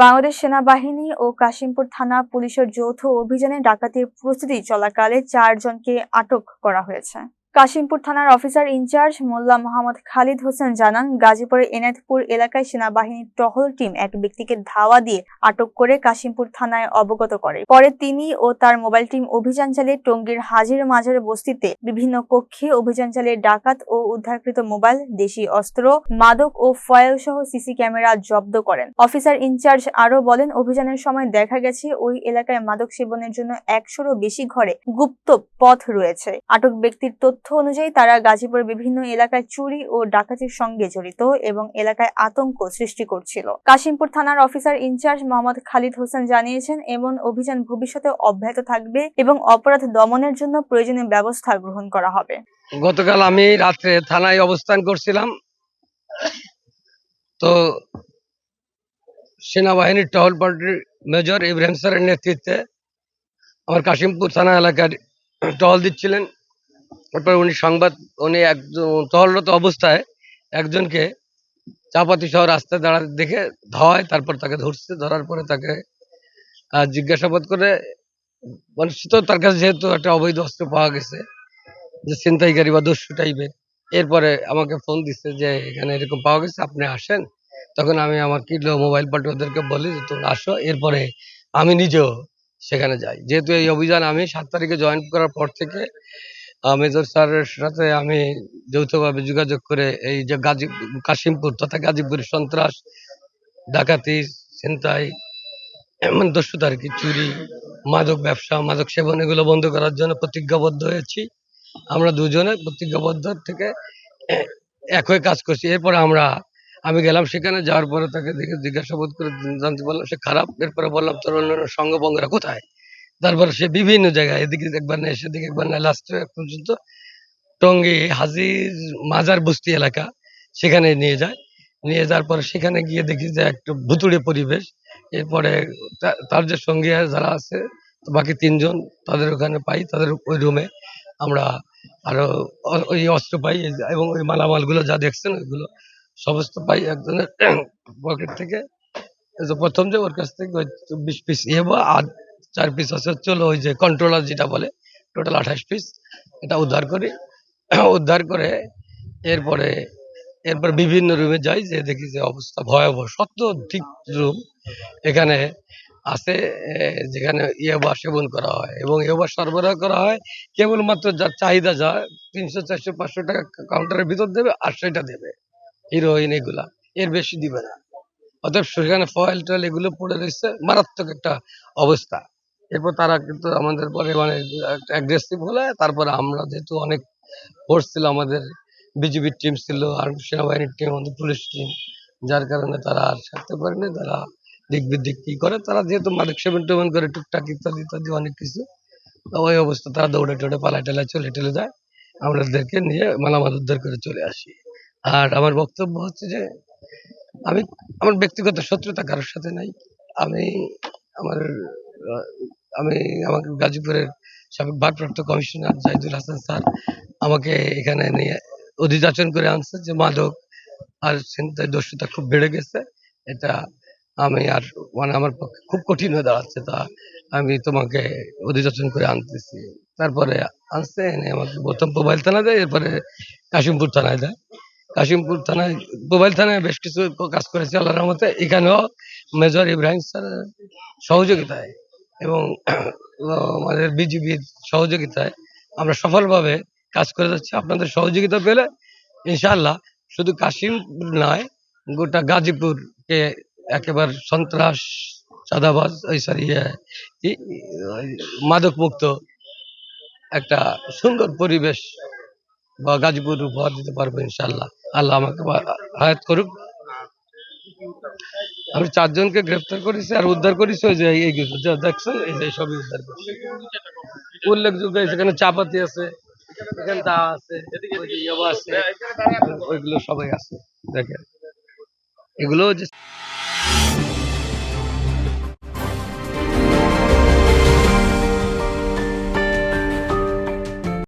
বাংলাদেশ সেনাবাহিনী ও কাশিমপুর থানা পুলিশের যৌথ অভিযানে ডাকাতির প্রস্তুতি চলাকালে চারজনকে আটক করা হয়েছে। কাশিমপুর থানার officer in charge Molla Mohammad Khalid Hossain জানান, গাজীপুরের এনায়েতপুর এলাকায় সেনাবাহিনীর টহল টিম এক ব্যক্তিকে ধাওয়া দিয়ে আটক করে কাশিমপুর থানায় অবগত করে। পরে তিনি ও তার মোবাইল টিম অভিযান চালিয়ে টঙ্গীর হাজির মাজার বস্তিতে বিভিন্ন কক্ষে অভিযান চালিয়ে ডাকাত ও উদ্ধারকৃত মোবাইল, দেশি অস্ত্র, মাদক ও ফয়েল সহ সিসি ক্যামেরা জব্দ করেন। অফিসার ইনচার্জ আরও বলেন, অভিযানের সময় দেখা গেছে, ওই এলাকায় মাদক সেবনের জন্য একশোরও বেশি ঘরে গুপ্ত পথ রয়েছে। আটক ব্যক্তির তথ্য অনুযায়ী তারা গাজীপুরের বিভিন্ন এলাকায় চুরি ও ডাকাতির সঙ্গে জড়িত এবং এলাকায় আতঙ্ক সৃষ্টি করছিল। কাশিমপুর থানার officer in charge Mohammad Khalid Hossain জানিয়েছেন, এমন অভিযান ভবিষ্যতে অব্যাহত থাকবে এবং অপরাধ দমনের জন্য প্রয়োজনীয় ব্যবস্থা গ্রহণ করা হবে। গতকাল আমি রাত্রে থানায় অবস্থান করছিলাম। তো সেনাবাহিনীর টহল পার্টির মেজর ইব্রাহিম স্যারের নেতৃত্বে আমার কাশিমপুর থানা এলাকার টহল দিচ্ছিলেন। তারপর উনি সংবাদ, উনি একজন টহলরত অবস্থায় একজনকে চাপাতি সহ রাস্তায় দাঁড়াতে দেখে ধাওয়ায় তারপর তাকে ধরছে, ধরার পরে তাকে জিজ্ঞাসাবাদ করে মানে তো তার কাছে যেহেতু একটা অবৈধ অস্ত্র পাওয়া গেছে, যে ছিনতাইকারী বা দস্যু টাইপের, এরপরে আমাকে ফোন দিচ্ছে যে এখানে এরকম পাওয়া গেছে, আপনি আসেন। তখন আমি আমার কিলো মোবাইল পাল্টে ওদেরকে বলি যে, তোমরা আসো। এরপরে আমি নিজেও সেখানে যাই। যেহেতু এই অভিযান আমি সাত তারিখে জয়েন করার পর থেকে মেজর স্যারের সাথে আমি যৌথভাবে যোগাযোগ করে এই যে গাজী কাশিমপুর তথা গাজীপুরের সন্ত্রাস, ডাকাতি, ছিনতাই, এমন দস্যুতা আর কি, চুরি, মাদক ব্যবসা, মাদক সেবন এগুলো বন্ধ করার জন্য প্রতিজ্ঞাবদ্ধ হয়েছি। আমরা দুজনে প্রতিজ্ঞাবদ্ধ থেকে এ- এক কাজ করছি। এরপরে আমরা, আমি গেলাম সেখানে, যাওয়ার পরে তাকে দেখে জিজ্ঞাসাবাদ করে জানতে পারলাম সে খারাপ। এরপরে বললাম, তোর অন্যান্য সঙ্গবঙ্গরা কোথায়? তারপরে সে বিভিন্ন জায়গায়, এদিকে একবার নেয় সেদিকে একবার নেয় লাস্টে পর্যন্ত টঙ্গী হাজির মাজার বস্তি এলাকা সেখানে নিয়ে যায়। নিয়ে যাওয়ার পরে সেখানে গিয়ে দেখি যে একটা ভুতুড়ে পরিবেশ। এরপরে তার যে সঙ্গী যারা আছে বাকি তিনজন তাদের ওখানে পাই, তাদের ওই রুমে আমরা আরও ওই অস্ত্র পাই এবং ওই মালামালগুলো যা দেখছেন ওইগুলো সমস্ত পাই একজনের পকেট থেকে। প্রথম যে ওর কাছ থেকে চব্বিশ পিস ইয়ে আর চার পিস আছে হচ্ছে ওই যে কন্ট্রোলার যেটা বলে টোটাল আঠাশ পিস এটা উদ্ধার করি। উদ্ধার করে এরপরে, এরপর বিভিন্ন রুমে যাই, যে দেখি যে অবস্থা ভয়াবহ। সত্য ঠিক রুম এখানে আছে যেখানে ইয়াবা সেবন করা হয় এবং ইয়াবা সরবরাহ করা হয়। কেবলমাত্র যার চাহিদা যা, তিনশো, চারশো, পাঁচশো টাকা কাউন্টারের ভিতর দেবে আর সেটা দেবে। হিরোইন এগুলা। এর বেশি দিবে না। অতএব সেখানে ফয়েল টয়েল এগুলো পড়ে রয়েছে। মারাত্মক একটা অবস্থা। এরপর তারা কিন্তু আমাদের পরে মানে অ্যাগ্রেসিভ হলে তারপরে আমরা যেহেতু অনেক ফোর্স ছিল আমাদের বিজিবির টিম ছিল আর সেনাবাহিনীর টিম আমাদের পুলিশ টিম যার কারণে তারা আর ছাড়তে পারেনি, তারা দিক বিদিক কি করে, তারা যেহেতু মাদক সেবন টেবন করে, টুকটাক ইত্যাদি ইত্যাদি অনেক কিছু ওই অবস্থা তারা দৌড়ে টৌড়ে পালায় টালায় চলে, টলে যায়। আমাদেরকে নিয়ে মালামাল উদ্ধার করে চলে আসি। আর আমার বক্তব্য হচ্ছে যে, আমি আমার ব্যক্তিগত শত্রুতা কারোর সাথে নাই। আমি আমার আমি আমাকে গাজীপুরের সাবেক ভারপ্রাপ্ত কমিশনার জাহিদুল হাসান স্যার আমাকে এখানে নিয়ে অধিযাচন করে আনছে যে মাদক আর চিন্তায় দস্যুতা খুব বেড়ে গেছে। এটা আমি আর মানে আমার পক্ষে খুব কঠিন হয়ে দাঁড়াচ্ছে তা আমি তোমাকে অধিযাচন করে আনতেছি। তারপরে আনছে, এনে আমাকে প্রথম মোবাইল থানা দেয়, এরপরে কাশিমপুর থানায় দেয়। কাশিমপুর থানায় মোবাইল থানায় বেশ কিছু কাজ করেছে আল্লাহর রহমতে। এখানেও মেজর ইব্রাহিম স্যার সহযোগিতায় এবং আমাদের বিজিবির সহযোগিতায় আমরা সফলভাবে কাজ করে যাচ্ছি। আপনাদের সহযোগিতা পেলে ইনশাআল্লাহ শুধু কাশিম নয়, গোটা গাজীপুরকে একেবারে সন্ত্রাস, চাঁদাবাজ ওই সরি মাদক মুক্ত একটা সুন্দর পরিবেশ বা গাজীপুর উপহার দিতে পারব ইনশাল্লাহ আল্লাহ আমাকে হায়াত করুক। আমি চারজনকে গ্রেফতার করেছি আর উদ্ধার করেছি ওই যে এই- কিছু যা দেখছেন এই যে সবই উদ্ধার করেছি। উল্লেখযোগ্য সেখানে চাপাতি আছে, এখানে দা আছে আছে, ওইগুলো সবাই আছে। দেখেন। এগুলো যে